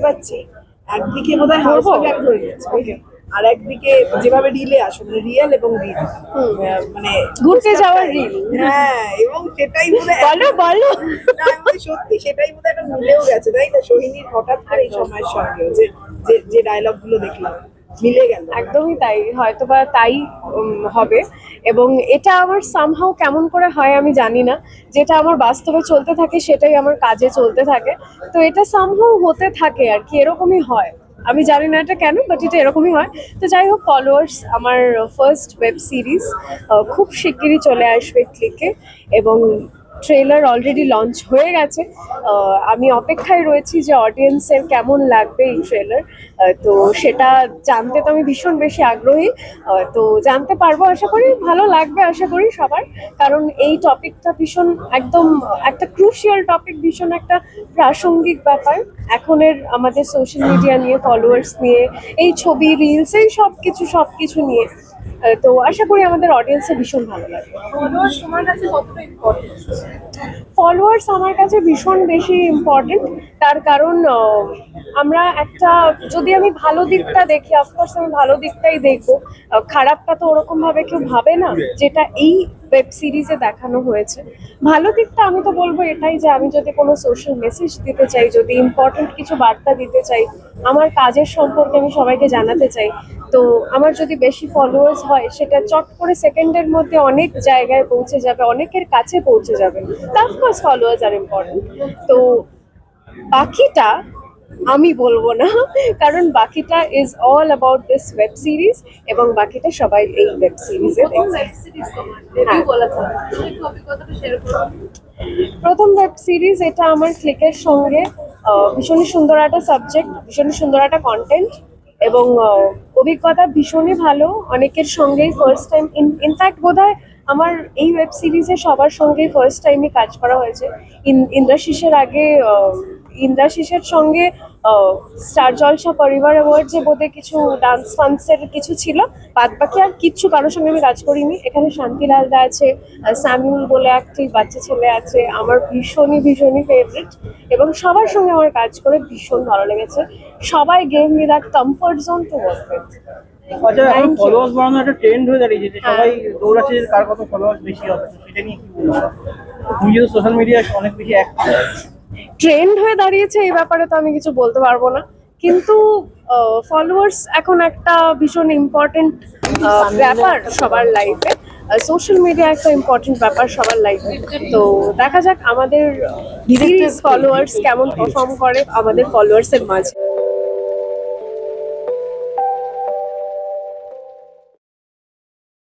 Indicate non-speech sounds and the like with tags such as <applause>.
পাচ্ছি একদিকে বোধ হয় হাউস ধরে আর একদিকে যেভাবে রিলে আসো মানে রিয়েল এবং রিল মানে ঘুরতে যাওয়ার রিল হ্যাঁ এবং সেটাই বোধ হয় <laughs> বলো। বলো সত্যি সেটাই বোধ একটা মিলেও গেছে তাই না? সোহিনীর হঠাৎ করে এই সময়ের সঙ্গে যে যে যে ডায়লগগুলো দেখলাম। মিলে গেল। একদমই তাই হয়তো বা তাই হবে। এবং এটা আমার সামহাও কেমন করে হয় আমি জানি না। যেটা আমার বাস্তবে চলতে থাকে, সেটাই আমার কাজে চলতে থাকে। তো এটা সামহাও হতে থাকে আর কি, এরকমই হয়। আমি জানি না এটা কেন বাট এটা এরকমই হয়। তো যাই হোক ফলোয়ার্স আমার ফার্স্ট ওয়েব সিরিজ খুব শিগগিরই চলে আসবে ক্লিকে এবং ট্রেলার অলরেডি লঞ্চ হয়ে গেছে। আমি অপেক্ষায় রয়েছি যে অডিয়েন্সের কেমন লাগবে এই ট্রেলার তো সেটা জানতে তো আমি ভীষণ বেশি আগ্রহী। তো জানতে পারব আশা করি, ভালো লাগবে আশা করি সবার। কারণ এই টপিকটা ভীষণ একদম একটা ক্রুশিয়াল টপিক ভীষণ একটা প্রাসঙ্গিক ব্যাপার। এখনের আমাদের সোশ্যাল মিডিয়া নিয়ে ফলোয়ার্স নিয়ে, এই ছবি রিলস এই সব কিছু সব কিছু নিয়ে। তো আশা করি আমাদের অডিয়েন্সে ভীষণ ভালো লাগবে। ফলোয়ার্স আমার কাছে ভীষণ বেশি ইম্পর্টেন্ট তার কারণ আমরা একটা, যদি আমি ভালো দিকটা দেখি অফকোর্স আমি ভালো দিকটাই দেখব। খারাপটা তো ওরকমভাবে কেউ ভাবে না, যেটা এই ওয়েব সিরিজে দেখানো হয়েছে। ভালো দিকটা আমি তো বলব এটাই যে, আমি যদি কোনো সোশ্যাল মেসেজ দিতে চাই, যদি ইম্পর্টেন্ট কিছু বার্তা দিতে চাই, আমার কাজের সম্পর্কে আমি সবাইকে জানাতে চাই, তো আমার যদি বেশি ফলোয়ার্স হয়, সেটা চট করে সেকেন্ডের মধ্যে অনেক জায়গায় পৌঁছে যাবে, অনেকের কাছে পৌঁছে যাবে। তা অফকোর্স ফলোয়ার্স আর ইম্পর্টেন্ট তো বাকিটা আমি বলব না কারণ বাকিটা is all about this web series এবং বাকিটা সবাই এই ওয়েব সিরিজে প্রথম ওয়েব সিরিজ এটা আমার ক্লিকের সঙ্গে আহ, ভীষণই সুন্দর একটা সাবজেক্ট ভীষণই সুন্দর একটা কন্টেন্ট এবং অভিজ্ঞতা ভীষণই ভালো। অনেকের সঙ্গেই ফার্স্ট টাইম ইনফ্যাক্ট বোধ হয় আমার এই ওয়েব সিরিজে সবার সঙ্গেই ফার্স্ট টাইমে কাজ করা হয়েছে। ইন- ইন্দ্রাশিসের আগে ইন্দ্রাশিসের সঙ্গে স্টার জলসা পরিবার অ্যাওয়ার্ড যে বোধে কিছু ডান্স ফান্সের কিছু ছিল বাদ বাকি আর কিচ্ছু কারোর সঙ্গে আমি কাজ করিনি। এখানে শান্তিলাল দা আছে আহ, স্যামুয়েল বলে একটি বাচ্চা ছেলে আছে আমার ভীষণই ভীষণই ফেভারিট এবং সবার সঙ্গে আমার কাজ করে ভীষণ ভালো লেগেছে। সবাই gave me that comfort zone to work with আচ্ছা এখন ফলোয়ার্স বাড়ানো একটা ট্রেন্ড হয়ে দাঁড়িয়েছে যে হ্যাঁ। সবাই দৌড়াচ্ছে কার কত ফলোয়ার্স বেশি হবে সেটা নিয়ে কি বলব? তুমি যেহেতু সোশ্যাল মিডিয়ায় অনেক বেশি অ্যাক্টিভ ট্রেন্ড হয়ে দাঁড়িয়েছে এই ব্যাপারে তো আমি কিছু বলতে পারব না। কিন্তু ফলোয়ার্স এখন একটা ভীষণ ইম্পর্টেন্ট ব্যাপার সবার লাইফে সোশ্যাল মিডিয়া একটা ইম্পর্টেন্ট ব্যাপার সবার লাইফে তো দেখা যাক আমাদের ফলোয়ার্স কেমন পারফর্ম করে আমাদের ফলোয়ার্সের মাঝে।